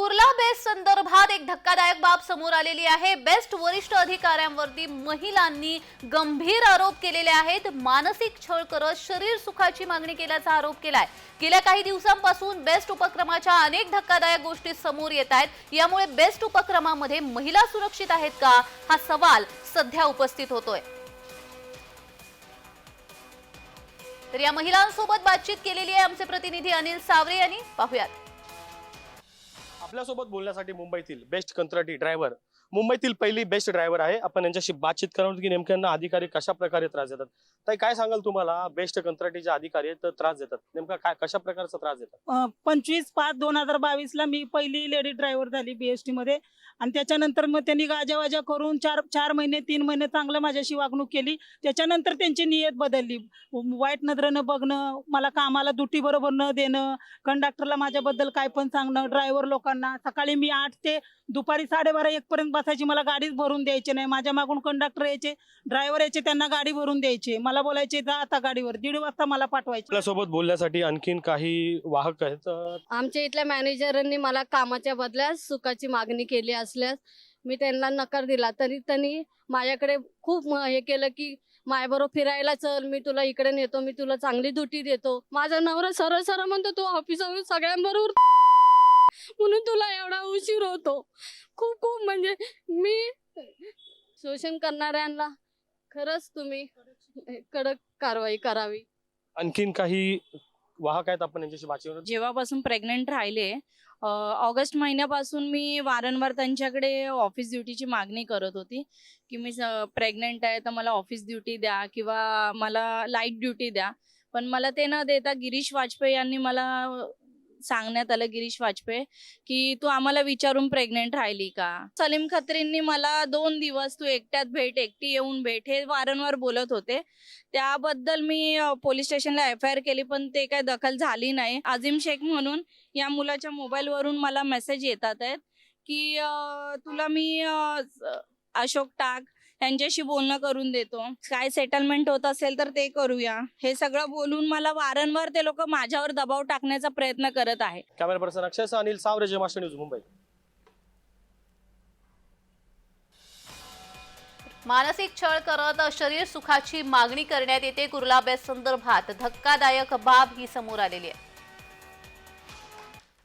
Kurla best संदर्भात एक धक्कादायक बाब समोर आलेली आहे. बेस्ट वरिष्ठ अधिकाऱ्यांवरती महिलांनी गंभीर आरोप केलेले आहेत. मानसिक छळ करत शरीर सुखाची मागणी केल्याचा आरोप केलाय. गेल्या काही दिवसांपासून बेस्ट उपक्रमाच्या अनेक धक्कादायक गोष्टी समोर येत आहेत. यामुळे बेस्ट उपक्रमामध्ये महिला सुरक्षित आहेत का? हा सवाल सध्या उपस्थित होतोय. तर या महिलांसोबत बातचीत केलेली आहे आमचे प्रतिनिधी अनिल सावरे यांनी. पाहुयात. आपल्यासोबत बोलण्यासाठी मुंबईतील बेस्ट कंत्राटी ड्रायव्हर मुंबईतील पहिली बेस्ट ड्रायव्हर आहे. आपण यांच्याशी बातचीत करणार की नेमक्या अधिकारी कशा प्रकारे त्रास देतात. ताई काय सांगाल तुम्हाला? बेस्ट कंत्राटीचे अधिकारी आहेत तर त्रास देतात. नेमका काय कशा प्रकारचा त्रास देतात? पंचवीस पाच दोन हजार बावीस ला मी पहिली लेडी ड्रायव्हर झाली बीएसटी मध्ये. आणि त्याच्यानंतर मग त्यांनी गाजावाजा करून चार चार महिने तीन महिने चांगलं माझ्याशी वागणूक केली. त्याच्यानंतर त्यांची नियत बदलली. वाईट नजरेनं बघणं मला कामाला दुटी बरोबर न देणं कंडक्टरला माझ्याबद्दल काय पण सांगणं ड्रायव्हर लोकांना. सकाळी मी आठ ते दुपारी साडेबारा एक पर्यंत बसायची मला गाडीच भरून द्यायची नाही. माझ्या मागून कंडक्टर यायचे ड्रायव्हर यायचे त्यांना गाडी भरून द्यायची. मला बोलायचे जा आता गाडीवर दीड वाजता मला पाठवायचे. आपल्यासोबत बोलण्यासाठी आणखीन काही वाहक आहेत? आमच्या इथल्या मॅनेजरांनी मला कामाच्या बदल्यास सुखाची मागणी केली असल्यास मी त्यांना नकार दिला. तरी त्यांनी माझ्याकडे खूप म- हे केलं की माझ्याबरोबर फिरायला चल मी तुला इकडे नेतो मी तुला चांगली दुटी देतो. माझा नवरा सरळ सरळ म्हणतो तू ऑफिसवर सगळ्यांबरोबर म्हणून तुला एवढा उशीर होतो. खूप खूप म्हणजे मी शोषण करणाऱ्यांना खरंच तुम्ही कडक कारवाई करावी. आणखीन काही वाहक आहेत आपण यांच्याशी बातचीत जेव्हापासून प्रेग्नेंट राहिले ऑगस्ट महिन्यापासून मी वारंवार त्यांच्याकडे ऑफिस ड्युटीची मागणी करत होती की मी प्रेग्नेंट आहे तर मला ऑफिस ड्युटी द्या किंवा मला लाइट ड्युटी द्या. पण मला ते न देता गिरीश वाजपेयी यांनी मला सांगण्यात आलं गिरीश वाजपेयी की तू आम्हाला विचारून प्रेग्नेंट राहिली का? सलीम खत्रींनी मला दोन दिवस तू एकट्यात भेट एकटी येऊन भेट हे वारंवार बोलत होते. त्याबद्दल मी पोलीस स्टेशनला एफ आय आर केली पण ते काय दखल झाली नाही. अजिम शेख म्हणून या मुलाच्या मोबाईलवरून मला मेसेज येतात आहेत की तुला मी अशोक टाक यांच्याशी बोलणं करून देतो. काय सेटलमेंट होत असेल तर ते करूया. हे सगळं बोलून मला वारंवार ते लोक माझ्यावर दबाव टाकण्याचा प्रयत्न करत आहे कॅमेरा पर्सन अक्षय अनिल सावरे जे मास्टर न्यूज मुंबई. मानसिक छळ करत शरीर सुखाची मागणी करण्यात येते. कुर्ला बेस्ट संदर्भात धक्कादायक बाब ही समोर आलेली आहे.